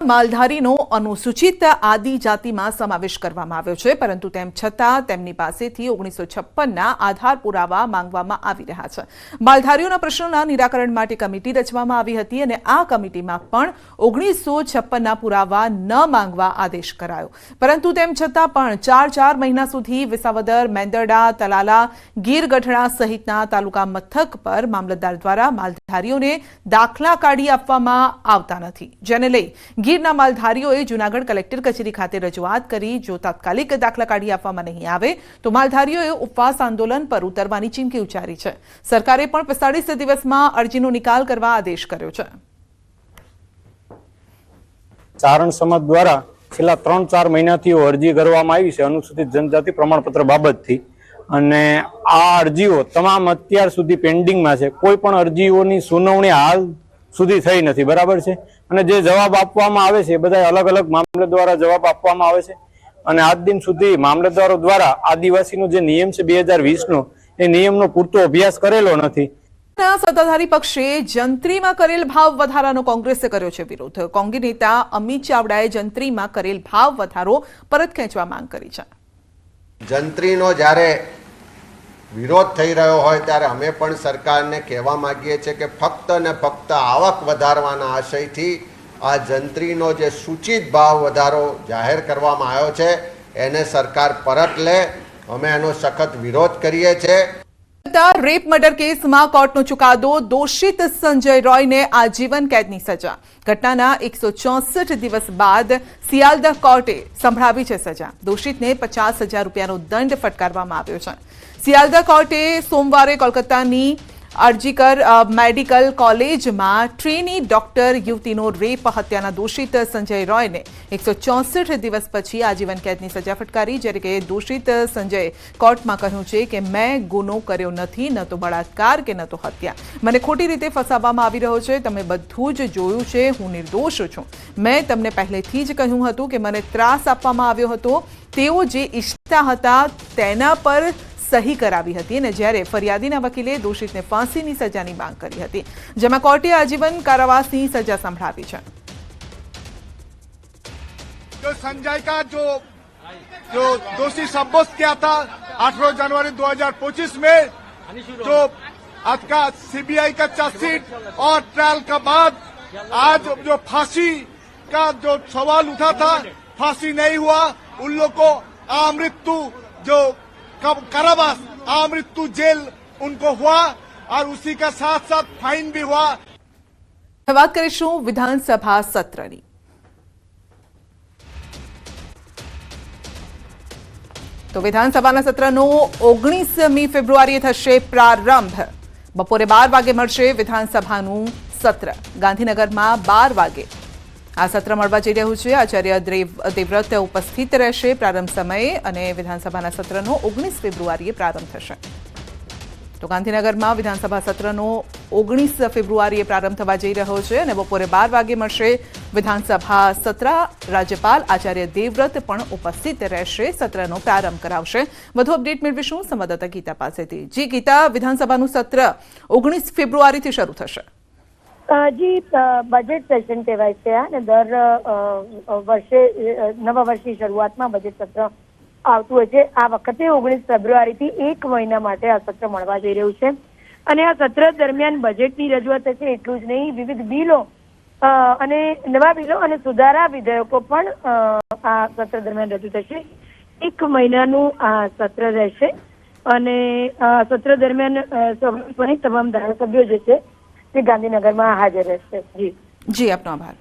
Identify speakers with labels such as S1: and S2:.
S1: માલધારીનો અનુસૂચિત આદિજાતિમાં સમાવેશ કરવામાં આવ્યો છે, પરંતુ તેમ છતાં તેમની પાસેથી ઓગણીસો છપ્પનના આધાર પુરાવા માંગવામાં આવી રહ્યા છે. માલધારીઓના પ્રશ્નોના નિરાકરણ માટે કમિટી રચવામાં આવી હતી અને આ કમિટીમાં પણ ઓગણીસો છપ્પનના પુરાવા ન માંગવા આદેશ કરાયો. પરંતુ તેમ છતાં પણ ચાર ચાર મહિના સુધી વિસાવદર, મેંદરડા, તલાલા, ગીર ગઢડા સહિતના તાલુકા મથક પર મામલતદાર દ્વારા માલધારીઓને દાખલા કાઢી આપવામાં આવતા નથી. જેને લઈ ગીરના માલધારીઓએ જૂનાગઢ કલેક્ટર કચેરી ખાતે રજૂઆત કરી, જો તાત્કાલિક દાખલા કાઢી આપવામાં નહીં આવે, તો માલધારીઓએ ઉપવાસ આંદોલન પર ઉતરવાની ચીમકી ઉચ્ચારી છે. સરકારે પણ પિસ્તાળીસ દિવસમાં અરજીનો નિકાલ કરવા આદેશ કર્યો છે.
S2: ચારણ સમાજ દ્વારા છેલ્લા ત્રણ ચાર મહિનાથી અરજી કરવામાં આવી છે, અનુસૂચિત જનજાતિ પ્રમાણપત્ર બાબતથી. અને આ અરજીઓ તમામ અત્યાર સુધી પેન્ડિંગમાં છે. કોઈ પણ અરજીઓની સુનાવણી હાલ સુધી થઈ નથી બરાબર છે? અને જે જવાબ આપવામાં આવે છે એ બધા અલગ અલગ મામલે દ્વારા જવાબ આપવામાં આવે છે. અને આજ દિન સુધી મામલતદારો દ્વારા આદિવાસીનો જે નિયમ છે બે હજાર વીસનો એ નિયમનો પૂરતો અભ્યાસ કરેલો નથી.
S1: ના સત્તાધારી પક્ષે જંત્રીમાં કરેલ ભાવ વધારાનો કોંગ્રેસે કર્યો છે વિરોધ. કોંગ્રેસ નેતા અમિત ચાવડાએ જંત્રીમાં કરેલ ભાવ વધારો પરત ખેંચવા માંગ કરી છે.
S3: જંત્રીનો જ્યારે વિરોધ થઈ રહ્યો હોય ત્યારે અમે પણ સરકારને કહેવા માંગીએ છીએ કે ફક્ત ને ફક્ત આવક વધારવાના આશયથી આ જંત્રીનો જે સૂચિત ભાવ વધારો જાહેર કરવામાં આવ્યો છે, એને સરકાર પરત લે. અમે એનો સખત વિરોધ કરીએ છીએ.
S1: રેપ મર્ડર કેસમાં કોર્ટનો ચુકાદો, દોષિત સંજય રોયને આજીવન કેદની સજા. ઘટનાના એકસો ચોસઠ દિવસ બાદ સિયાલદહ કોર્ટે સંભળાવી છે સજા. દોષિતને પચાસ હજાર રૂપિયાનો દંડ ફટકારવામાં આવ્યો છે. સિયાલદહ કોર્ટે સોમવારે કોલકાતાની અરજીકર મેડિકલ કોલેજમાં ટ્રેની ડોક્ટર યુવતીનો રેપ, હત્યાના દોષિત સંજય રોયને એકસો ચોસઠ દિવસ પછી આજીવન કેદની સજા ફટકારી, જ્યારે કે દોષિત સંજય કોર્ટમાં કહ્યું છે કે મેં ગુનો કર્યો નથી, ન તો બળાત્કાર કે ન તો હત્યા. મને ખોટી રીતે ફસાવવામાં આવી રહ્યો છે, તમે બધું જ જોયું છે, હું નિર્દોષ છું. મેં તમને પહેલેથી જ કહ્યું હતું કે મને ત્રાસ આપવામાં આવ્યો હતો. તેઓ જે ઈચ્છતા હતા તેના પર સહી કરાવી હતી અને જ્યારે ફરિયાદીના વકીલે દોષિતને ફાંસીની સજાની માંગ કરી હતી જેમાં કોર્ટે આજીવન કારાવાસની સજા સંભળાવી છે
S4: जो संजय का जो जो दोषी साब्यस्त किया था अठारह जनवरी 2025 में जो आज का सीबीआई का चार्जशीट और ट्रायल का बाद आज जो फांसी का जो सवाल उठा था फांसी नहीं हुआ उन लोग को आमृत्यु जो कब- कारावास आमृत्यु जेल उनको हुआ और उसी का साथ साथ फाइन भी हुआ
S1: વાત કરીશું વિધાનસભા સત્રની તો વિધાનસભાના સત્રનો ઓગણીસમી ફેબ્રુઆરીએ થશે પ્રારંભ બપોરે બાર વાગે મળશે વિધાનસભાનું સત્ર ગાંધીનગરમાં બાર વાગે આ સત્ર મળવા જઈ રહ્યું છે. આચાર્ય દેવ- દેવવ્રત ઉપસ્થિત રહેશે પ્રારંભ સમયે અને વિધાનસભાના સત્રનો ઓગણીસ ફેબ્રુઆરીએ પ્રારંભ થશે. તો ગાંધીનગરમાં વિધાનસભા સત્રનો ઓગણીસ ફેબ્રુઆરીએ પ્રારંભ થવા જઈ રહ્યો છે અને બપોરે બાર વાગે મળશે વિધાનસભા સત્ર. રાજ્યપાલ આચાર્ય દેવવ્રત પણ ઉપસ્થિત રહેશે. સત્રનો પ્રારંભ કરાવશે. વધુ અપડેટ મેળવીશું સંવાદદાતા ગીતા પાસેથી. જી ગીતા, વિધાનસભાનું સત્ર ઓગણીસ ફેબ્રુઆરીથી શરૂ થશે.
S5: જી બજેટ સેશન કહેવાય છે અને દર વર્ષે નવા વર્ષની શરૂઆતમાં બજેટ સત્ર આવતું હોય છે. આ વખતે ઓગણીસ ફેબ્રુઆરીથી એક મહિના માટે આ સત્ર મળવા જઈ રહ્યું છે. અને આ સત્ર દરમિયાન બજેટની રજૂઆત થશે એટલું જ નહીં, વિવિધ બિલો અને નવા બિલો અને સુધારા વિધેયકો પણ આ સત્ર દરમિયાન રજૂ થશે. એક મહિનાનું આ સત્ર રહેશે. અને સત્ર દરમિયાન તમામ ધારાસભ્યો જે છે ગાંધીનગરમાં હાજર રહેશે. જી.
S1: જી આપનો આભાર.